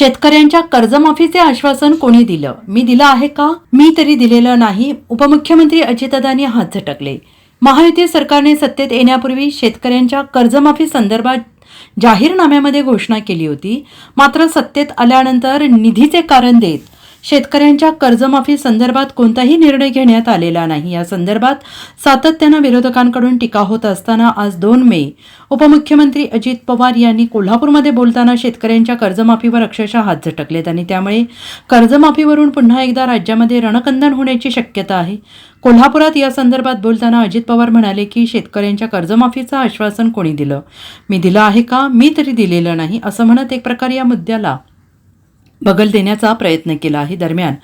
शेतकऱ्यांच्या कर्जमाफीचे आश्वासन कोणी दिलं? मी दिलं आहे का? मी तरी दिलेलं नाही. उपमुख्यमंत्री अजितदादांनी हात झटकले. महायुती सरकारने सत्तेत येण्यापूर्वी शेतकऱ्यांच्या कर्जमाफी संदर्भात जाहीरनाम्यामध्ये घोषणा केली होती. मात्र सत्तेत आल्यानंतर निधीचे कारण देत शेतकऱ्यांच्या कर्जमाफी संदर्भात कोणताही निर्णय घेण्यात आलेला नाही. या संदर्भात सातत्यानं विरोधकांकडून टीका होत असताना आज दोन मे उपमुख्यमंत्री अजित पवार यांनी कोल्हापूरमध्ये बोलताना शेतकऱ्यांच्या कर्जमाफीवर अक्षरशः हात झटकलेत आणि त्यामुळे कर्जमाफीवरून पुन्हा एकदा राज्यामध्ये रणकंदन होण्याची शक्यता आहे. कोल्हापुरात या संदर्भात बोलताना अजित पवार म्हणाले की शेतकऱ्यांच्या कर्जमाफीचं आश्वासन कोणी दिलं? मी दिलं आहे का? मी तरी दिलेलं नाही असं म्हणत एक प्रकारे या मुद्द्याला बगल देण्याचा प्रयत्न केला आहे. दरम्यान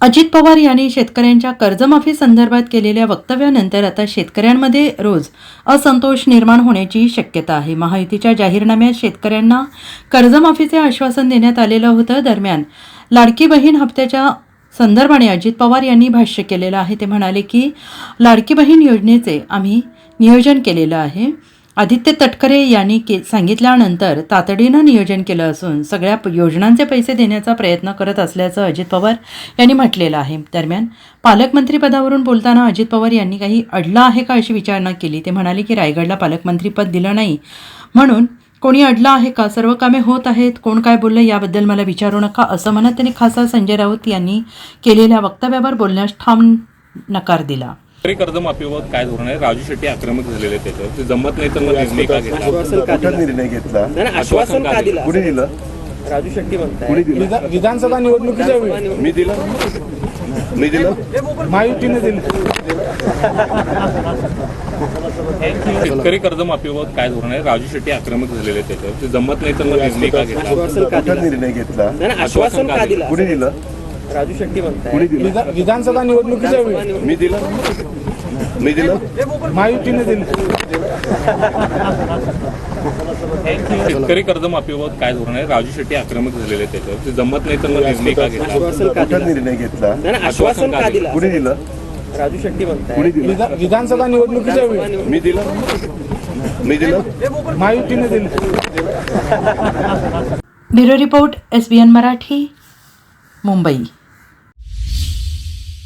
अजित पवार यांनी शेतकऱ्यांच्या कर्जमाफी संदर्भात केलेल्या वक्तव्यानंतर आता शेतकऱ्यांमध्ये रोज असंतोष निर्माण होण्याची शक्यता आहे. महायुतीच्या जाहीरनाम्यात शेतकऱ्यांना कर्जमाफीचे आश्वासन देण्यात आलेलं होतं. दरम्यान लाडकी बहीण हप्त्याच्या संदर्भाने अजित पवार यांनी भाष्य केलेलं आहे. ते म्हणाले की लाडकी बहीण योजनेचे आम्ही नियोजन केलेलं आहे. आदित्य तटकरे यांनी के सांगितल्यानंतर तातडीनं नियोजन केलं असून सगळ्या प- योजनांचे पैसे देण्याचा प्रयत्न करत असल्याचं अजित पवार यांनी म्हटलेलं आहे. दरम्यान पालकमंत्रीपदावरून बोलताना अजित पवार यांनी काही अडलं आहे का अशी विचारणा केली. ते म्हणाले की रायगडला पालकमंत्रीपद दिलं नाही. म्हणून कोणी अडलं आहे का? सर्व कामे होत आहेत. कोण काय बोललं याबद्दल मला विचारू नका असं म्हणत त्यांनी खासदार संजय राऊत यांनी केलेल्या वक्तव्यावर बोलण्यास ठाम नकार दिला. शेतकरी कर्जमाफीबाबत काय धोरण आहे? राजू शेट्टी आक्रमक झालेले त्याच्यावर. ते जमत नाही तर मग निर्णय का घेतला? आश्वासन का कुठं दिलं? निर्णय घेतला? नाही नाही, आश्वासन का दिलं? कुणी दिलं? राजू शेट्टी म्हणताय. कुणी दिलं? विधा- विधानसभा निवडणुकीच्या वेळी. मी दिलं? मी दिलं? महायुतीने दिले. शेतकरी कर्जमाफीबाबत काय धोरण आहे? राजू शेट्टी आक्रमक झालेले त्याच्यावर. ते जमत नाही तर मग निर्णय का घेतला? आश्वासन का कुठं दिलं? निर्णय घेतला? नाही नाही, आश्वासन का दिलं? कुणी दिलं? राजू शेट्टी म्हणताय. विधा- विधानसभा निवडणुकीच्या वेळी. मी दिलं? मी दिलं? महायुतीने दिले. शेतकरी कर्जमाफीबाबत काय धोरण आहे? राजू शेट्टी आक्रमक झालेले त्याच्यावर. ते जमत नाही तर मग निर्णय का घेतला? निर्णय घेतला. आश्वासन का दिलं? कुणी दिलं? राजू शेट्टी म्हणताय. कुणी दिलं? विधा- विधानसभा निवडणुकीच्या वेळी. मी दिलं? मी दिलं? महायुतीने दिले. Bureau report S B N Marathi Mumbai.